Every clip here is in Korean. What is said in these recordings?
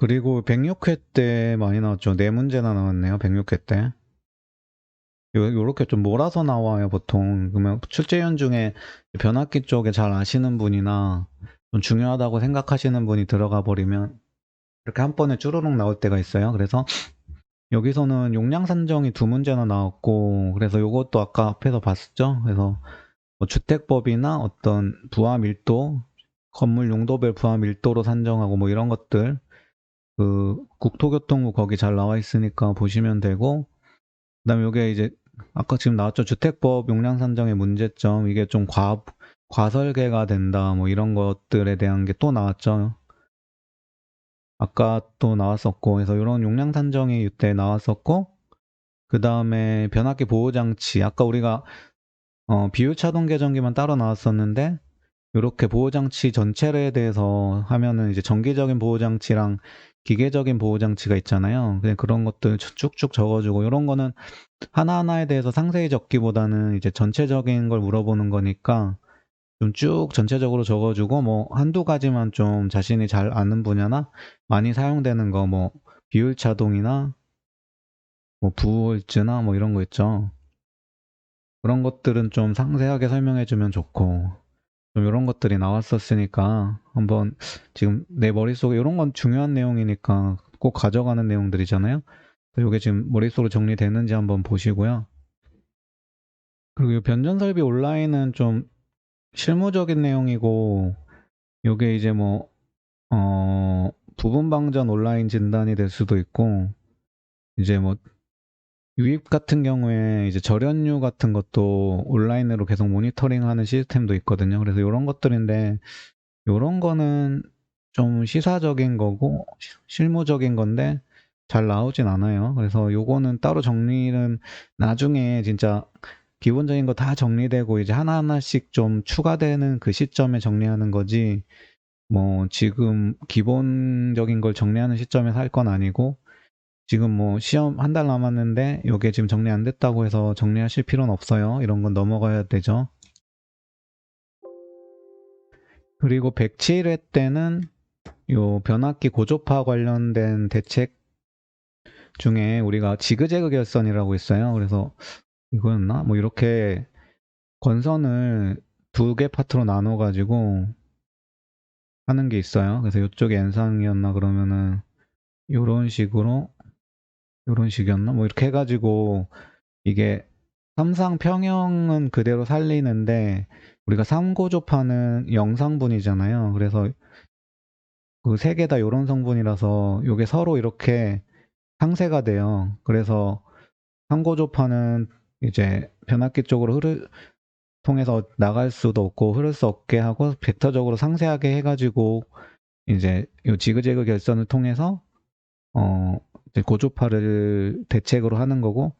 그리고 106회 때 많이 나왔죠. 네 문제나 나왔네요. 106회 때. 요, 요렇게 좀 몰아서 나와요, 보통. 그러면 출제위원 중에 변압기 쪽에 잘 아시는 분이나 좀 중요하다고 생각하시는 분이 들어가 버리면 이렇게 한 번에 쭈루룩 나올 때가 있어요. 그래서 여기서는 용량 산정이 두 문제나 나왔고, 그래서 요것도 아까 앞에서 봤었죠. 그래서 뭐 주택법이나 어떤 부하 밀도, 건물 용도별 부하 밀도로 산정하고 뭐 이런 것들, 그 국토교통부 거기 잘 나와 있으니까 보시면 되고, 그 다음에 요게 이제 아까 지금 나왔죠. 주택법 용량 산정의 문제점, 이게 좀 과, 과설계가 된다, 뭐 이런 것들에 대한 게 또 나왔죠. 아까 또 나왔었고, 그래서 이런 용량 산정이 이때 나왔었고, 그 다음에 변압기 보호 장치, 아까 우리가 어, 비율 차동 계정기만 따로 나왔었는데, 이렇게 보호장치 전체에 대해서 하면은 이제 정기적인 보호장치랑 기계적인 보호장치가 있잖아요. 그냥 그런 것들 쭉쭉 적어주고, 이런 거는 하나하나에 대해서 상세히 적기보다는 이제 전체적인 걸 물어보는 거니까, 좀 쭉 전체적으로 적어주고, 뭐, 한두 가지만 좀 자신이 잘 아는 분야나 많이 사용되는 거, 뭐, 비율 차동이나, 뭐, 부홀즈나 뭐 이런 거 있죠. 그런 것들은 좀 상세하게 설명해주면 좋고, 좀 이런 것들이 나왔었으니까, 한번 지금 내 머릿속에 이런 건 중요한 내용이니까 꼭 가져가는 내용들이잖아요. 이게 지금 머릿속으로 정리되는지 한번 보시고요. 그리고 이 변전 설비 온라인은 좀 실무적인 내용이고, 요게 이제 뭐, 어, 부분 방전 온라인 진단이 될 수도 있고, 이제 뭐, 유입 같은 경우에 이제 절연유 같은 것도 온라인으로 계속 모니터링 하는 시스템도 있거든요. 그래서 이런 것들인데, 이런 거는 좀 시사적인 거고, 실무적인 건데, 잘 나오진 않아요. 그래서 요거는 따로 정리는 나중에 진짜 기본적인 거 다 정리되고 이제 하나하나씩 좀 추가되는 그 시점에 정리하는 거지, 뭐, 지금 기본적인 걸 정리하는 시점에서 할 건 아니고, 지금 뭐 시험 한 달 남았는데, 요게 지금 정리 안 됐다고 해서 정리하실 필요는 없어요. 이런 건 넘어가야 되죠. 그리고 107회 때는 요 변압기 고조파 관련된 대책 중에 우리가 지그재그 결선이라고 있어요. 그래서 이거였나? 뭐 이렇게 건선을 두 개 파트로 나눠 가지고 하는 게 있어요. 그래서 이쪽이 N상이었나 그러면은 요런 식으로 요런 식이었나? 뭐 이렇게 해 가지고 이게 삼상 평형은 그대로 살리는데 우리가 삼고조파는 영상분이잖아요. 그래서 그 세 개다 요런 성분이라서 요게 서로 이렇게 상쇄가 돼요. 그래서 삼고조파는 이제 변압기 쪽으로 흐르 통해서 나갈 수도 없고 흐를 수 없게 하고 벡터적으로 상세하게 해가지고 이제 요 지그재그 결선을 통해서 어 고조파를 대책으로 하는 거고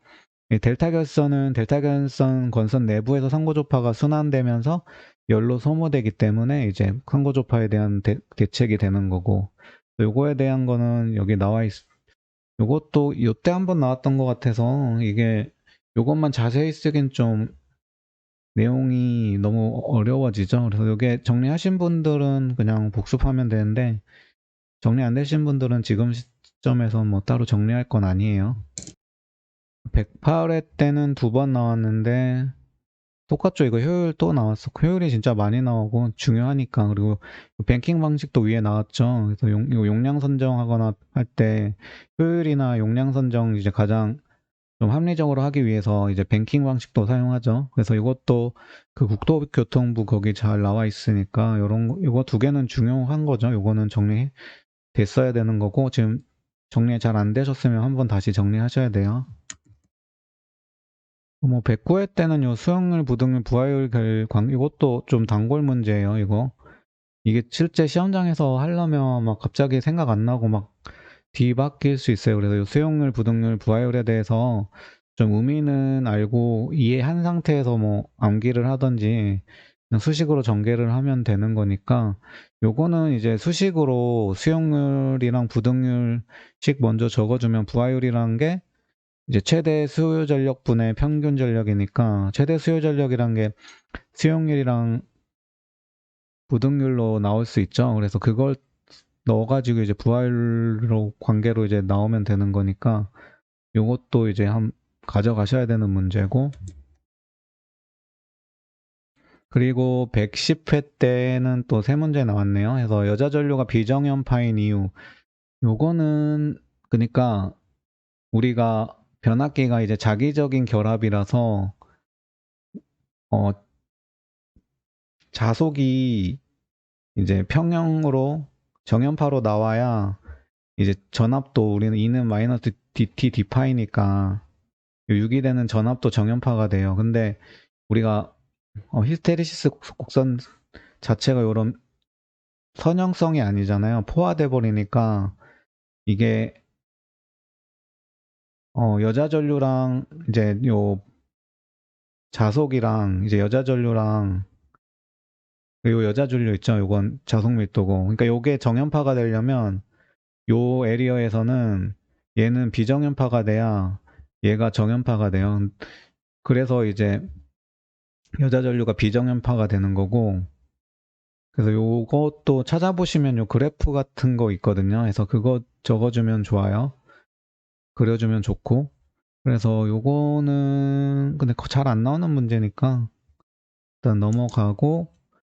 이 델타 결선은 델타 결선 건선 내부에서 상고조파가 순환되면서 열로 소모되기 때문에 이제 상고조파에 대한 대, 대책이 되는 거고 요거에 대한 거는 여기 나와 있 요것도 요때 한번 나왔던 것 같아서 이게 요것만 자세히 쓰긴 좀 내용이 너무 어려워지죠. 그래서 이게 정리하신 분들은 그냥 복습하면 되는데 정리 안 되신 분들은 지금 시 점에서 뭐 따로 정리할 건 아니에요. 108회 때는 두 번 나왔는데 똑같죠. 이거 효율 또 나왔어. 효율이 진짜 많이 나오고 중요하니까. 그리고 뱅킹 방식도 위에 나왔죠. 그래서 용, 용량 선정하거나 할 때 효율이나 용량 선정 이제 가장 좀 합리적으로 하기 위해서 이제 뱅킹 방식도 사용하죠. 그래서 이것도 그 국토교통부 거기 잘 나와 있으니까 요런 거, 요거 두 개는 중요한 거죠. 요거는 정리 됐어야 되는 거고 지금 정리 잘 안 되셨으면 한번 다시 정리하셔야 돼요. 뭐 109회 때는 요 수용률, 부등률, 부하율 결 광, 이것도 좀 단골 문제예요, 이거. 이게 실제 시험장에서 하려면 막 갑자기 생각 안 나고 막 뒤바뀔 수 있어요. 그래서 요 수용률, 부등률, 부하율에 대해서 좀 의미는 알고 이해한 상태에서 뭐 암기를 하든지 수식으로 전개를 하면 되는 거니까 요거는 이제 수식으로 수용률이랑 부등률씩 먼저 적어주면 부하율이란 게 이제 최대 수요 전력 분의 평균 전력이니까 최대 수요 전력이란 게 수용률이랑 부등률로 나올 수 있죠. 그래서 그걸 넣어가지고 이제 부하율로 관계로 이제 나오면 되는 거니까 요것도 이제 한 가져가셔야 되는 문제고 그리고 110회 때는 또 세 문제 나왔네요. 그래서 여자 전류가 비정연파인 이유 요거는 그러니까 우리가 변압기가 이제 자기적인 결합이라서 어 자속이 이제 평형으로 정연파로 나와야 이제 전압도 우리는 E는 마이너스 DT D파이니까 유기되는 전압도 정연파가 돼요. 근데 우리가 어, 히스테리시스 곡선 자체가 이런 선형성이 아니잖아요. 포화돼 버리니까 이게 어, 여자 전류랑 이제 요 자속이랑 이제 여자 전류랑 요 여자 전류 있죠. 요건 자속 밀도고. 그러니까 요게 정연파가 되려면 요 에리어에서는 얘는 비정연파가 돼야 얘가 정연파가 돼요. 그래서 이제 여자 전류가 비정연파가 되는 거고 그래서 요것도 찾아보시면 요 그래프 같은 거 있거든요. 그래서 그거 적어주면 좋아요. 그려주면 좋고 그래서 요거는 근데 잘 안 나오는 문제니까 일단 넘어가고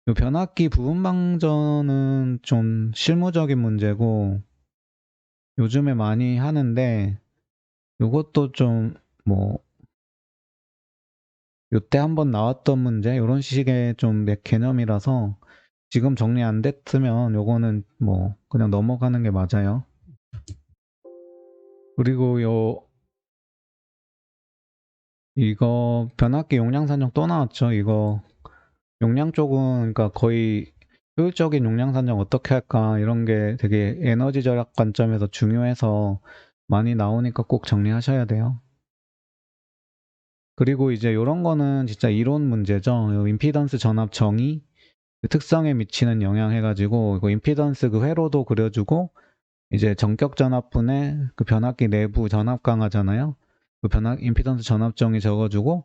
요 변압기 부분 방전은 좀 실무적인 문제고 요즘에 많이 하는데 요것도 좀 뭐 요때 한번 나왔던 문제 이런 식의 좀 개념이라서 지금 정리 안 됐으면 요거는 뭐 그냥 넘어가는 게 맞아요. 그리고 요 이거 변압기 용량 산정 또 나왔죠. 이거 용량 쪽은 그러니까 거의 효율적인 용량 산정 어떻게 할까 이런 게 되게 에너지 절약 관점에서 중요해서 많이 나오니까 꼭 정리하셔야 돼요. 그리고 이제 이런 거는 진짜 이론 문제죠. 요 임피던스 전압 정의 그 특성에 미치는 영향 해가지고 이거 임피던스 그 회로도 그려주고 이제 전격 전압분의 그 변압기 내부 전압 강하잖아요. 그 변압 임피던스 전압 정의 적어주고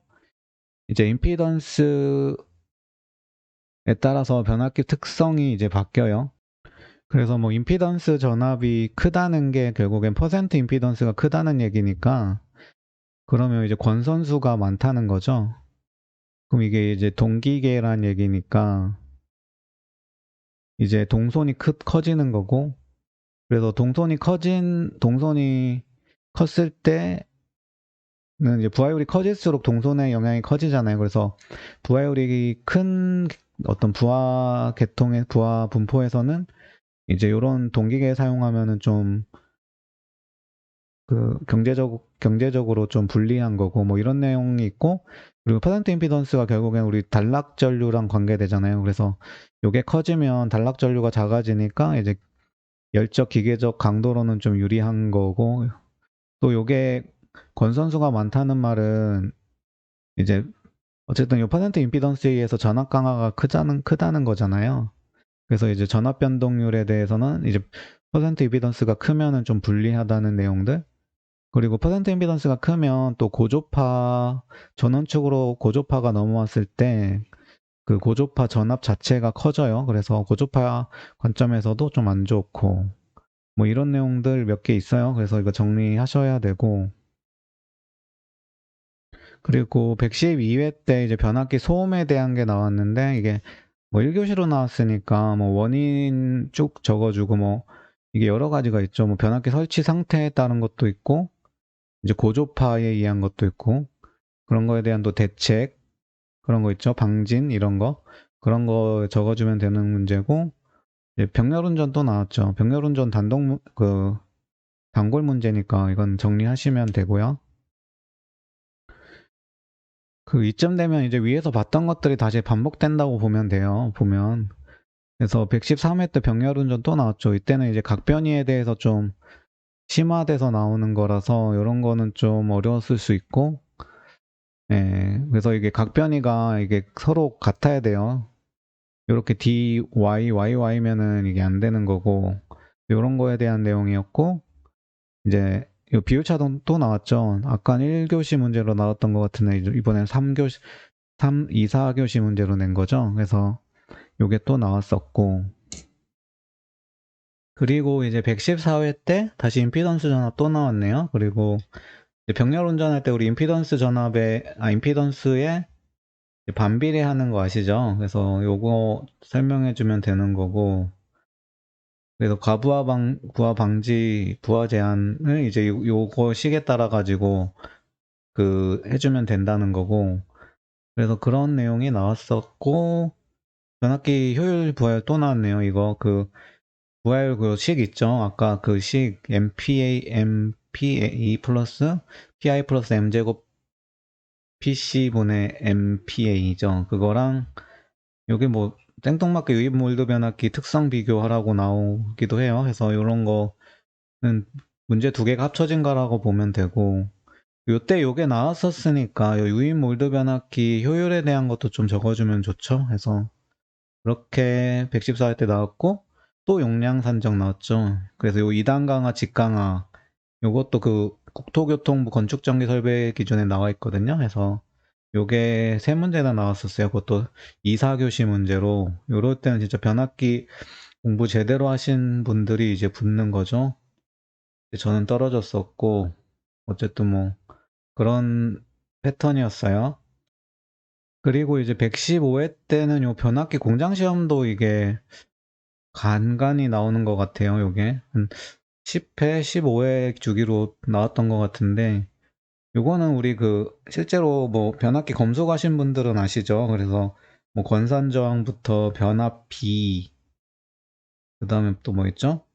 이제 임피던스에 따라서 변압기 특성이 이제 바뀌어요. 그래서 뭐 임피던스 전압이 크다는 게 결국엔 퍼센트 임피던스가 크다는 얘기니까 그러면 이제 권선수가 많다는 거죠. 그럼 이게 이제 동기계란 얘기니까 이제 동선이 크, 커지는 거고 그래서 동선이 커진 동선이 컸을 때는 이제 부하율이 커질수록 동선의 영향이 커지잖아요. 그래서 부하율이 큰 어떤 부하 계통의 부하 분포에서는 이제 이런 동기계 사용하면은 좀 그 경제적 경제적으로 좀 불리한 거고 뭐 이런 내용이 있고 그리고 퍼센트 임피던스가 결국엔 우리 단락 전류랑 관계되잖아요. 그래서 요게 커지면 단락 전류가 작아지니까 이제 열적 기계적 강도로는 좀 유리한 거고 또 요게 권선수가 많다는 말은 이제 어쨌든 요 퍼센트 임피던스에 의해서 전압 강화가 크다는 크다는 거잖아요. 그래서 이제 전압 변동률에 대해서는 이제 퍼센트 임피던스가 크면은 좀 불리하다는 내용들 그리고 퍼센트 임피던스가 크면 또 고조파 전원축으로 고조파가 넘어왔을 때 그 고조파 전압 자체가 커져요. 그래서 고조파 관점에서도 좀 안 좋고 뭐 이런 내용들 몇 개 있어요. 그래서 이거 정리하셔야 되고 그리고 112회 때 이제 변압기 소음에 대한 게 나왔는데 이게 뭐 1교시로 나왔으니까 뭐 원인 쭉 적어주고 뭐 이게 여러 가지가 있죠. 뭐 변압기 설치 상태에 따른 것도 있고 이제 고조파에 의한 것도 있고 그런 거에 대한 또 대책 그런 거 있죠. 방진 이런 거 그런 거 적어주면 되는 문제고 병렬운전 또 나왔죠. 병렬운전 단독 그 단골 문제니까 이건 정리하시면 되고요. 그 이쯤 되면 이제 위에서 봤던 것들이 다시 반복된다고 보면 돼요. 보면 그래서 113회 때 병렬운전 또 나왔죠. 이때는 이제 각변이에 대해서 좀 심화돼서 나오는 거라서 이런 거는 좀 어려웠을 수 있고 예, 그래서 이게 각 변이가 이게 서로 같아야 돼요. 이렇게 D, Y, Y, Y면은 이게 안 되는 거고 이런 거에 대한 내용이었고 이제 이 비율차동 또 나왔죠. 아까 1교시 문제로 나왔던 것 같은데 이번엔 3교시 3, 2, 4교시 문제로 낸 거죠. 그래서 이게 또 나왔었고 그리고 이제 114회 때 다시 임피던스 전압 또 나왔네요. 그리고 병렬 운전할 때 우리 임피던스 전압에, 아, 임피던스에 반비례하는 거 아시죠? 그래서 요거 설명해 주면 되는 거고, 그래서 과부하 방, 부하 방지, 부하 제한을 이제 요- 요거 식에 따라 가지고 그 해주면 된다는 거고, 그래서 그런 내용이 나왔었고, 변압기 효율 부하율 또 나왔네요. 이거 그 부하율 그 식 있죠? 아까 그 식 MPA, MPA 플러스 PI 플러스 M제곱 PC분의 MPA죠. 그거랑 여기 뭐 생뚱맞게 유입 몰드 변압기 특성 비교하라고 나오기도 해요. 그래서 이런 거는 문제 두 개가 합쳐진 거라고 보면 되고 요때 요게 나왔었으니까 요 유입 몰드 변압기 효율에 대한 것도 좀 적어주면 좋죠. 그래서 그렇게 114회 때 나왔고 또 용량 산정 나왔죠. 그래서 요 2단 강화, 직강화 요것도 그 국토교통부 건축정비 설계 기준에 나와 있거든요. 그래서 요게 세 문제나 나왔었어요. 그것도 이사교시 문제로 요럴 때는 진짜 변압기 공부 제대로 하신 분들이 이제 붙는 거죠. 저는 떨어졌었고 어쨌든 뭐 그런 패턴이었어요. 그리고 이제 115회 때는 요 변압기 공장 시험도 이게 간간히 나오는 것 같아요. 요게 한 10회, 15회 주기로 나왔던 것 같은데 요거는 우리 그 실제로 뭐 변압기 검수가신 분들은 아시죠? 그래서 뭐 권산 저항부터 변압비 그 다음에 또 뭐 있죠?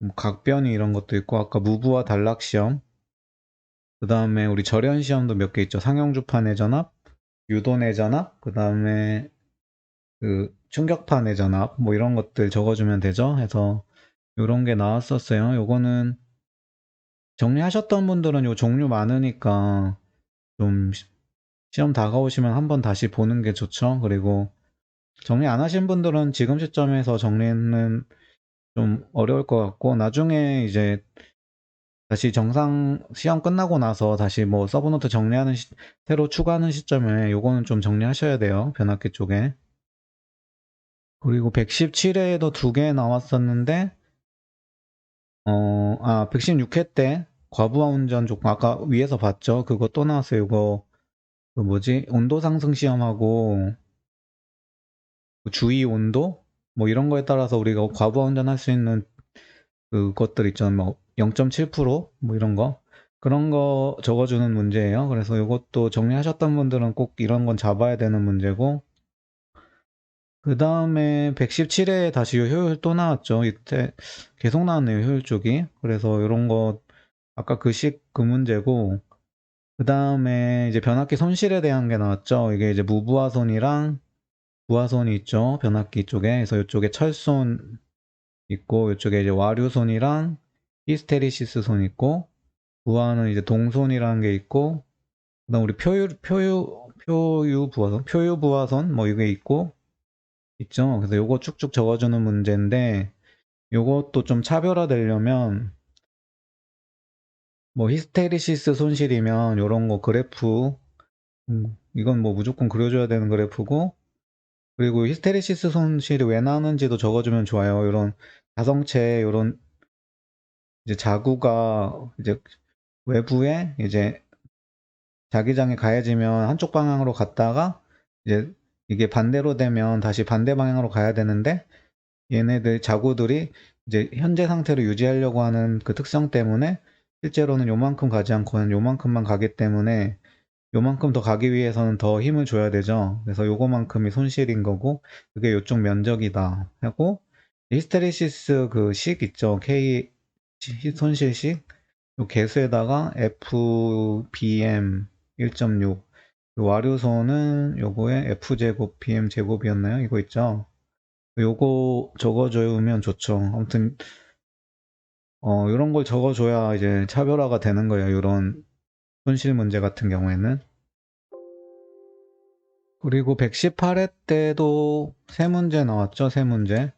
뭐 각변이 이런 것도 있고 아까 무부와 단락 시험 그 다음에 우리 절연 시험도 몇 개 있죠. 상용주파 내전압, 유도 내전압, 그 다음에 그 충격파 내전압 뭐 이런 것들 적어주면 되죠. 해서 요런 게 나왔었어요. 요거는 정리하셨던 분들은 요 종류 많으니까 좀 시- 시험 다가오시면 한번 다시 보는 게 좋죠. 그리고 정리 안 하신 분들은 지금 시점에서 정리는 좀 어려울 것 같고 나중에 이제 다시 정상 시험 끝나고 나서 다시 뭐 서브노트 정리하는 시- 새로 추가하는 시점에 요거는 좀 정리하셔야 돼요. 변압기 쪽에. 그리고 117회에도 두 개 나왔었는데 어, 아, 116회 때 과부하 운전 조건 아까 위에서 봤죠? 그거 또 나왔어요. 이거 그 뭐지? 온도 상승 시험하고 그 주의 온도 뭐 이런 거에 따라서 우리가 과부하 운전할 수 있는 그것들 있잖아요. 뭐 0.7%뭐 이런 거 그런 거 적어주는 문제예요. 그래서 이것도 정리하셨던 분들은 꼭 이런 건 잡아야 되는 문제고 그 다음에 117회에 다시 효율 또 나왔죠. 이때 계속 나왔네요. 효율 쪽이. 그래서 이런 거 아까 그식 그 문제고 그 다음에 이제 변압기 손실에 대한 게 나왔죠. 이게 이제 무부하손이랑 부하손이 있죠. 변압기 쪽에. 그래서 이쪽에 철손 있고 이쪽에 이제 와류손이랑 히스테리시스 손 있고 부하는 이제 동손이라는 게 있고 그다음 우리 표유 표유 표유 부하손 표유 부하손 뭐 이게 있고 있죠. 그래서 요거 쭉쭉 적어주는 문제인데 요것도 좀 차별화되려면 뭐 히스테리시스 손실이면 요런 거 그래프 음, 이건 뭐 무조건 그려줘야 되는 그래프고 그리고 히스테리시스 손실이 왜 나는지도 적어주면 좋아요. 이런 자성체 이런 이제 자구가 이제 외부에 이제 자기장이 가해지면 한쪽 방향으로 갔다가 이제 이게 반대로 되면 다시 반대 방향으로 가야 되는데 얘네들 자구들이 이제 현재 상태로 유지하려고 하는 그 특성 때문에 실제로는 요만큼 가지 않고는 요만큼만 가기 때문에 요만큼 더 가기 위해서는 더 힘을 줘야 되죠. 그래서 요거만큼이 손실인 거고 그게 요쪽 면적이다 하고 히스테리시스 그 식 있죠. K 손실식 요 개수에다가 FBM 1.6 와류소는 요거에 F제곱 BM 제곱이었나요? 이거 있죠. 요거 적어주면 좋죠. 아무튼 어 이런 걸 적어줘야 이제 차별화가 되는 거예요. 이런 손실 문제 같은 경우에는 그리고 118회 때도 세 문제 나왔죠. 세 문제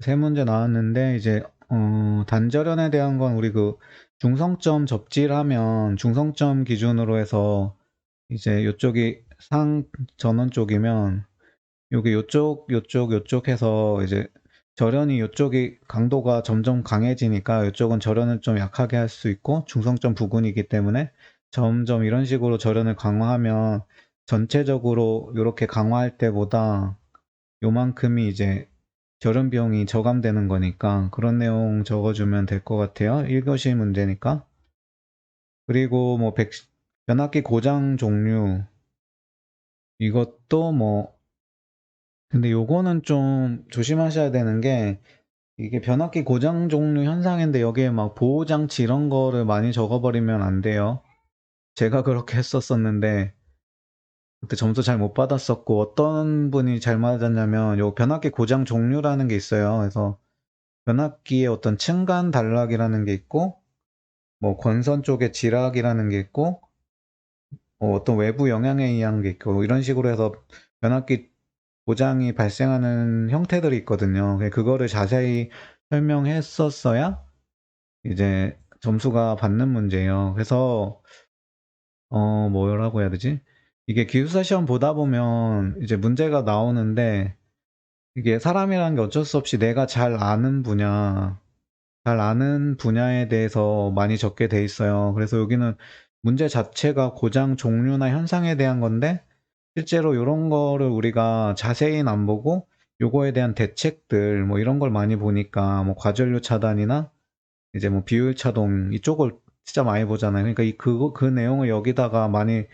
세 문제 나왔는데 이제 어, 단절연에 대한 건 우리 그 중성점 접질하면 중성점 기준으로 해서 이제 요쪽이 상 전원 쪽이면 여기 요쪽 요쪽 요쪽 해서 이제 절연이 이쪽이 강도가 점점 강해지니까 이쪽은 절연을 좀 약하게 할 수 있고 중성점 부근이기 때문에 점점 이런 식으로 절연을 강화하면 전체적으로 이렇게 강화할 때보다 요만큼이 이제 절연 비용이 저감되는 거니까 그런 내용 적어주면 될 것 같아요. 1교시 문제니까. 그리고 뭐 백, 변압기 고장 종류 이것도 뭐 근데 요거는 좀 조심하셔야 되는 게 이게 변압기 고장 종류 현상인데 여기에 막 보호장치 이런 거를 많이 적어버리면 안 돼요. 제가 그렇게 했었었는데 그때 점수 잘 못 받았었고 어떤 분이 잘 맞았냐면 요 변압기 고장 종류라는 게 있어요. 그래서 변압기의 어떤 층간 단락이라는 게 있고 뭐 권선 쪽에 지락이라는 게 있고 뭐 어떤 외부 영향에 의한 게 있고 이런 식으로 해서 변압기 고장이 발생하는 형태들이 있거든요. 그거를 자세히 설명했었어야 이제 점수가 받는 문제예요. 그래서 어 뭐라고 해야 되지? 이게 기숙사 시험 보다 보면 이제 문제가 나오는데 이게 사람이라는 게 어쩔 수 없이 내가 잘 아는 분야, 잘 아는 분야에 대해서 많이 적게 돼 있어요. 그래서 여기는 문제 자체가 고장 종류나 현상에 대한 건데 실제로 이런 거를 우리가 자세히는 안 보고 요거에 대한 대책들 뭐 이런 걸 많이 보니까 뭐 과전류 차단이나 이제 뭐 비효율 차동 이쪽을 진짜 많이 보잖아요. 그러니까 이 그거 그 내용을 여기다가 많이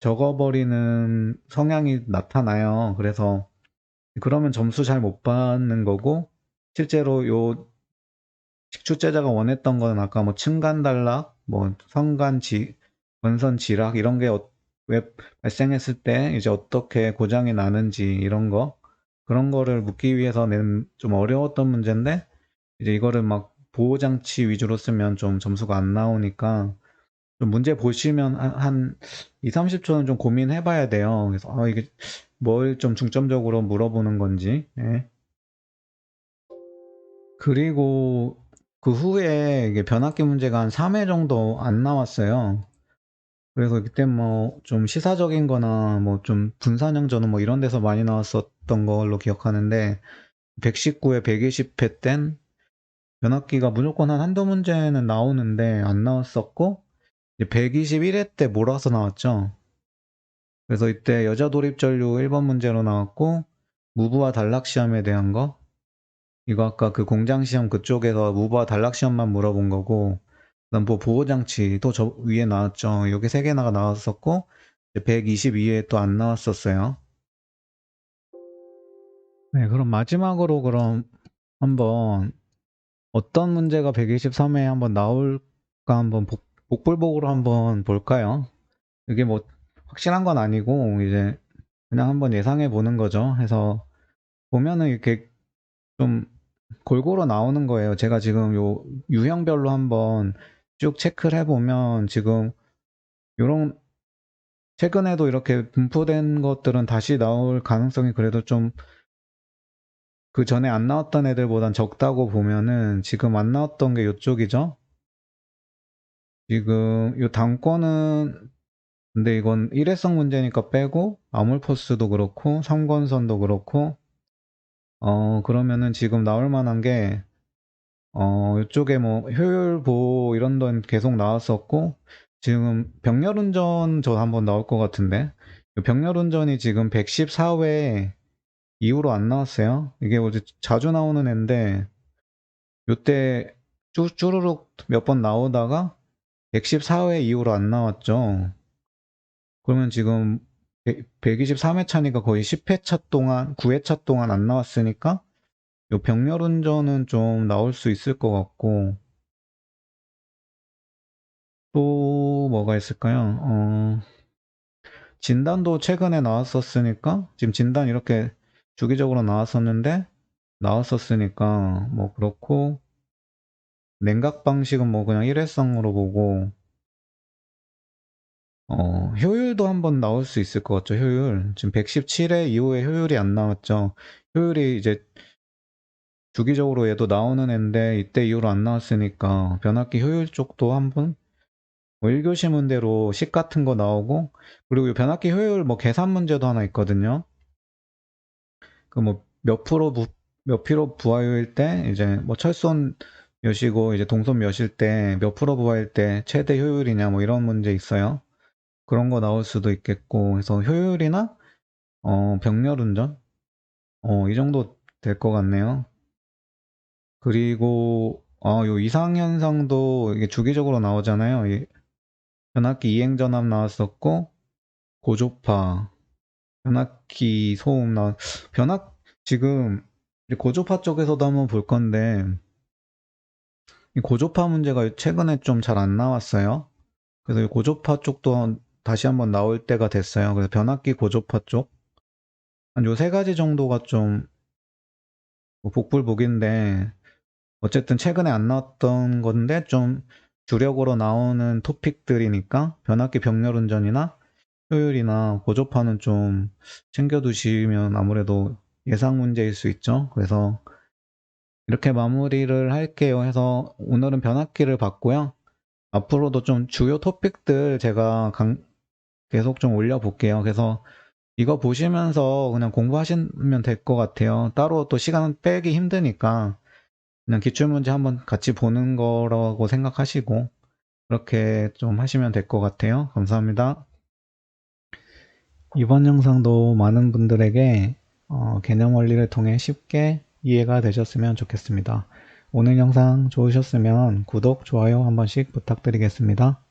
적어버리는 성향이 나타나요. 그래서 그러면 점수 잘 못 받는 거고 실제로 요 식출제자가 원했던 거는 아까 뭐 층간 단락, 뭐 성간 지 원선 지락 이런 게 어- 왜 발생했을 때 이제 어떻게 고장이 나는지 이런 거 그런 거를 묻기 위해서 낸 좀 어려웠던 문제인데 이제 이거를 막 보호 장치 위주로 쓰면 좀 점수가 안 나오니까 좀 문제 보시면 한, 한 2, 30초는 좀 고민해 봐야 돼요. 그래서 아, 이게 뭘 좀 중점적으로 물어보는 건지. 예. 그리고 그 후에 변압기 문제가 한 3회 정도 안 나왔어요. 그래서 그때 뭐 좀 시사적인 거나 뭐 좀 분산형 전후 뭐 이런 데서 많이 나왔었던 걸로 기억하는데 119에 120회 땐 변압기가 무조건 한 한두 문제는 나오는데 안 나왔었고 121회 때 몰아서 나왔죠. 그래서 이때 여자 도립 전류 1번 문제로 나왔고 무브와 단락 시험에 대한 거 이거 아까 그 공장 시험 그쪽에서 무브와 단락 시험만 물어본 거고 뭐 보호 장치도 저 위에 나왔죠. 여기 세 개나가 나왔었고 122회 또안 나왔었어요. 네, 그럼 마지막으로 그럼 한번 어떤 문제가 123회에 한번 나올까 한번 복, 복불복으로 한번 볼까요? 이게 뭐 확실한 건 아니고 이제 그냥 한번 예상해 보는 거죠. 해서 보면은 이렇게 좀 골고루 나오는 거예요. 제가 지금 요 유형별로 한번 쭉 체크를 해보면 지금 요런 최근에도 이렇게 분포된 것들은 다시 나올 가능성이 그래도 좀 그 전에 안 나왔던 애들보단 적다고 보면은 지금 안 나왔던 게 요쪽이죠. 지금 요 당권은 근데 이건 일회성 문제니까 빼고 아몰포스도 그렇고 삼권선도 그렇고 어 그러면은 지금 나올 만한 게 어, 이쪽에 뭐 효율 보호 이런 건 계속 나왔었고 지금 병렬 운전 저 한번 나올 것 같은데 병렬 운전이 지금 114회 이후로 안 나왔어요. 이게 어제 자주 나오는 애인데 요때 쭈, 쭈르륵 몇 번 나오다가 114회 이후로 안 나왔죠. 그러면 지금 123회 차니까 거의 10회 차 동안 9회 차 동안 안 나왔으니까 요 병렬 운전은 좀 나올 수 있을 것 같고 또 뭐가 있을까요? 어, 진단도 최근에 나왔었으니까 지금 진단 이렇게 주기적으로 나왔었는데 나왔었으니까 뭐 그렇고 냉각 방식은 뭐 그냥 일회성으로 보고 어, 효율도 한번 나올 수 있을 것 같죠, 효율. 지금 117회 이후에 효율이 안 나왔죠. 효율이 이제 주기적으로 얘도 나오는 애인데 이때 이후로 안 나왔으니까 변압기 효율 쪽도 한번 뭐 1교시 문제로 식 같은 거 나오고 그리고 이 변압기 효율 뭐 계산 문제도 하나 있거든요. 그 뭐 몇 프로 부, 몇 프로 부하율일 때 이제 뭐 철손 몇이고 이제 동손 몇일 때 몇 프로 부하일 때 최대 효율이냐 뭐 이런 문제 있어요. 그런 거 나올 수도 있겠고 그래서 효율이나 어, 병렬 운전 어, 이 정도 될 것 같네요. 그리고 아, 요 이상 현상도 이게 주기적으로 나오잖아요. 이 변압기 이행 전압 나왔었고 고조파 변압기 소음 나 변압 지금 고조파 쪽에서도 한번 볼 건데 이 고조파 문제가 최근에 좀 잘 안 나왔어요. 그래서 이 고조파 쪽도 다시 한번 나올 때가 됐어요. 그래서 변압기 고조파 쪽 한 요 세 가지 정도가 좀뭐 복불복인데 어쨌든 최근에 안 나왔던 건데 좀 주력으로 나오는 토픽들이니까 변압기 병렬 운전이나 효율이나 고조파는 좀 챙겨두시면 아무래도 예상 문제일 수 있죠. 그래서 이렇게 마무리를 할게요. 해서 오늘은 변압기를 봤고요. 앞으로도 좀 주요 토픽들 제가 강- 계속 좀 올려볼게요. 그래서 이거 보시면서 그냥 공부하시면 될 것 같아요. 따로 또 시간 빼기 힘드니까 그냥 기출문제 한번 같이 보는 거라고 생각하시고 그렇게 좀 하시면 될 것 같아요. 감사합니다. 이번 영상도 많은 분들에게 어, 개념 원리를 통해 쉽게 이해가 되셨으면 좋겠습니다. 오늘 영상 좋으셨으면 구독, 좋아요 한 번씩 부탁드리겠습니다.